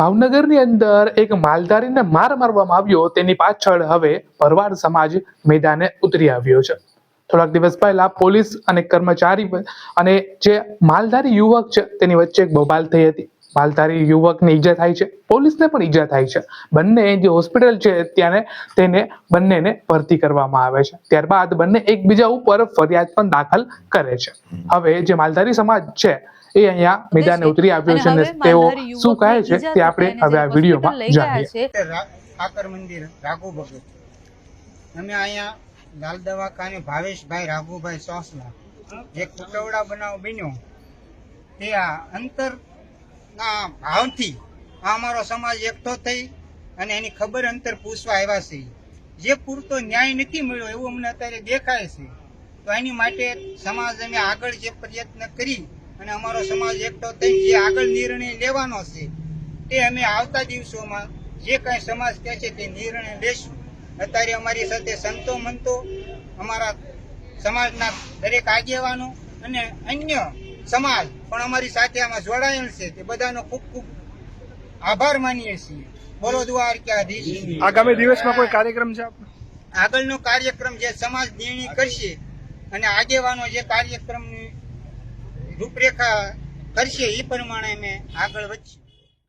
ભાવનગરની અંદર એક માલધારીને માર મારવામાં આવ્યો. તેની પાછળ હવે ભરવાડ સમાજ મેદાને ઉતરી આવ્યો છે. થોડાક દિવસ પહેલા પોલીસ અને કર્મચારી અને જે માલધારી યુવક છે તેની વચ્ચે એક બબાલ થઈ હતી. માલધારી યુવકને ઈજા થાય છે. પોલીસને પણ ઈજા થાય છે. બંને જે હોસ્પિટલ છે ત્યારે તેને બંનેને ભરતી કરવામાં આવે છે. ત્યારબાદ બંને એકબીજા ઉપર ફરિયાદ પણ દાખલ કરે છે. હવે જે માલધારી સમાજ છે એ અહીંયા મેદાને ઉતરી આવ્યો છે અને તેઓ શું કહે છે તે આપણે હવે આ વિડીયોમાં જાણીએ. ઠાકર મંદિર રાઘુ ભગત. અમે અહીંયા લાલ દવાખાને ભાવેશભાઈ રાઘુભાઈ સોસલા જે કુટવડા બનાવ બન્યો તે આ અંતરના ભાવથી અમારો સમાજ એકઠો થઈ અને એની ખબર અંતર પૂછવા આવ્યા છે. જે પૂરતો ન્યાય નથી મળ્યો એવું અમને અત્યારે દેખાય છે. તો એની માટે સમાજ અમે આગળ જે પ્રયત્ન કરી અને અમારો સમાજ એકઠો થઈ જે આગળ નિર્ણય લેવાનો છે તે અમે આવતા દિવસોમાં જે કાંઈ સમાજ કહે છે તે નિર્ણય લેશું. અત્યારે અમારી સાથે સંતો મંતો અમારા સમાજના દરેક આગેવાનો અને અન્ય સમાજ પણ અમારી સાથે આમાં જોડાયેલ છે. તે બધાનો ખૂબ ખૂબ આભાર માનીએ છીએ. બોલો દ્વારકાધીશ આગામી દિવસમાં કોઈ કાર્યક્રમ છે આગળનો કાર્યક્રમ જે સમાજ નિર્ણય કરશે અને આગેવાનો જે કાર્યક્રમની રૂપરેખા કરશે એ પ્રમાણે અમે આગળ વધશું.